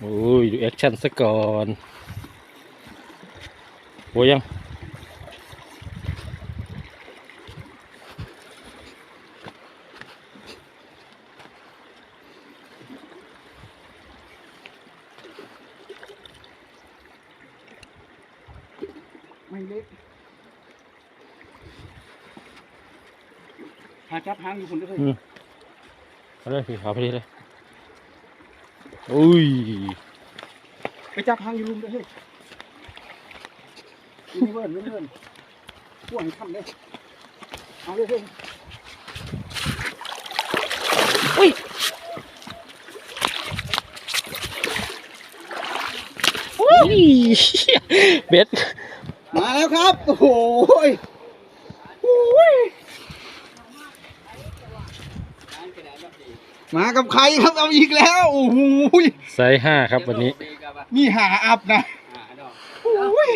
โอ้ย ดูแอคชั่นซะก่อนโอ้ยังไม่เล็กหาจับหางอยู่คนเดียวเลยเอาเลยพี่ขาวพอดีเลย อุ้ยไปจับหางอยู่ลุมเด้อเฮ้ยนี่เวิร์นเวิร์นเวิร์นพวกให้ทำเลยเอาเลยเฮ้ยอุ้ยเบ็ดมาแล้วครับ โอ้โหยโอ้ย มากับใครครับเอาอีกแล้วโอ้โหยไซส์ห้าครับวันนี้ นี่หาอัพนะโอ้ย